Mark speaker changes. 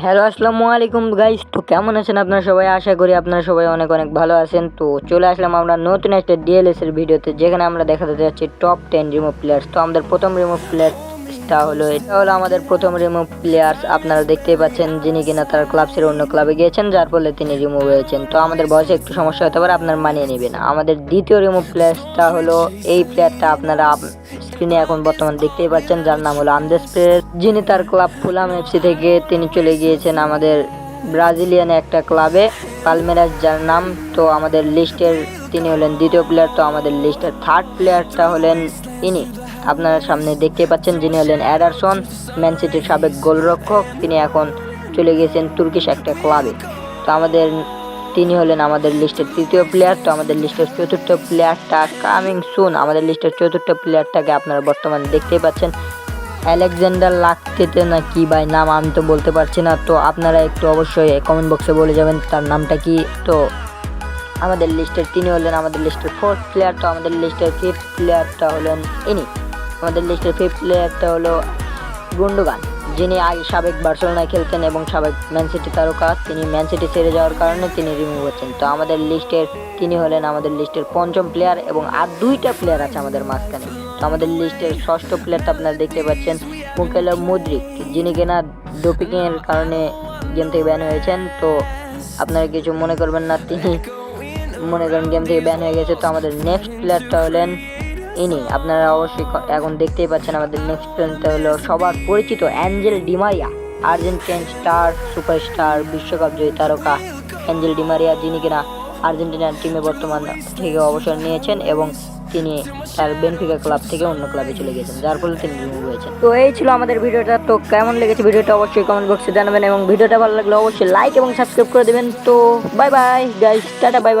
Speaker 1: Hello, আসসালামু আলাইকুম guys তো কেমন আছেন আপনারা সবাই? আশা করি আপনারা সবাই অনেক অনেক ভালো আছেন। তো চলে আসলাম আমরা নতুন একটা ডিএলএস এর ভিডিওতে, যেখানে আমরা দেখাতে যাচ্ছি টপ টেন রিমুভ প্লেয়ার্স তো আমাদের প্রথম রিমুভ প্লেয়ারটা হলো, এটা হলো আমাদের প্রথম রিমুভ প্লেয়ার্স আপনারা দেখতেই পাচ্ছেন যিনি কিনা তার ক্লাব ছেড়ে অন্য ক্লাবে গিয়েছেন, যার ফলে তিনি রিমুভ হয়েছেন। তো আমাদের বয়সে একটু সমস্যা হতে পারে, আপনার মানিয়ে নেবেন আমাদের দ্বিতীয় রিমুভ প্লেয়ারসটা হলো, এই প্লেয়ারটা আপনারা স্ক্রিনে এখন বর্তমান দেখতেই পাচ্ছেন, যার নাম হলো আন্দেস প্রেস যিনি তার ক্লাব ফুলাম এফসি থেকে তিনি চলে গিয়েছেন আমাদের ব্রাজিলিয়ান একটা ক্লাবে, পালমেরাস, যার নাম তো আমাদের লিস্টের তিনি হলেন দ্বিতীয় প্লেয়ার তো আমাদের লিস্টের থার্ড প্লেয়ারটা হলেন ইনি। আপনারা সামনে দেখতে পাচ্ছেন, যিনি হলেন অ্যাডারসন, ম্যান সিটির সাবেক গোলরক্ষক, তিনি এখন চলে গিয়েছেন তুর্কিশ একটা ক্লাবে। তো আমাদের তিনি হলেন আমাদের লিস্টের তৃতীয় প্লেয়ার তো আমাদের লিস্টের চতুর্থ প্লেয়ারটা কামিং সুন আমাদের লিস্টের চতুর্থ প্লেয়ারটাকে আপনারা বর্তমানে দেখতেই পাচ্ছেন। আলেকজান্ডার লাগতেতে না কি ভাই নাম আমি তো বলতে পারছি না, তো আপনারা একটু অবশ্যই কমেন্ট বক্সে বলে যাবেন তার নামটা কি। তো আমাদের লিস্টের তিনি হলেন আমাদের লিস্টের ফোর্থ প্লেয়ার তো আমাদের লিস্টের ফিফথ প্লেয়ারটা হলেন ইনি। আমাদের লিস্টের ফিফথ প্লেয়ারটা হলো গুন্ডুগান। যিনি আগে সাবেক বার্সেলোনায় খেলতেন এবং সাবেক ম্যান সিটি তারকা, তিনি ম্যান সিটি ছেড়ে যাওয়ার কারণে তিনি রিমুভ হচ্ছেন। তো আমাদের লিস্টের, তিনি হলেন আমাদের লিস্টের পঞ্চম প্লেয়ার এবং আর দুইটা প্লেয়ার আছে আমাদের মাঝখানে। তো আমাদের লিস্টের ষষ্ঠ প্লেয়ারটা আপনারা দেখতে পাচ্ছেন মুকেলা মুদ্রিক, যিনি কিনা ডোপিংয়ের কারণে গেম থেকে ব্যান হয়েছেন। তো আপনারা কিছু মনে করবেন না, তিনি মনে করেন গেম থেকে ব্যান হয়ে গেছে। তো আমাদের নেক্সট প্লেয়ারটা হলেন ইনি আপনারা অবশ্যই এখন দেখতেই পাচ্ছেন আমাদের নেক্সট প্লেয়ারটা হলো সবার পরিচিত Angel Di Maria Argentine star, superstar, বিশ্বকাপ জয়ী তারকা অ্যাঞ্জেল ডিমারিয়া যিনি কিনা আর্জেন্টিনার টিমে বর্তমান থেকে অবসর নিয়েছেন এবং তিনি তার বেনফিকা ক্লাব থেকে অন্য ক্লাবে চলে গেছেন যার ফলে তিনি রিমুভ হয়েছেন তো এই ছিল আমাদের ভিডিওটা, তো কেমন লেগেছে ভিডিওটা অবশ্যই কমেন্ট বক্সে জানাবেন এবং ভিডিওটা ভালো লাগলে অবশ্যই লাইক এবং সাবস্ক্রাইব করে দেবেন। তো bye bye guys tata bye bye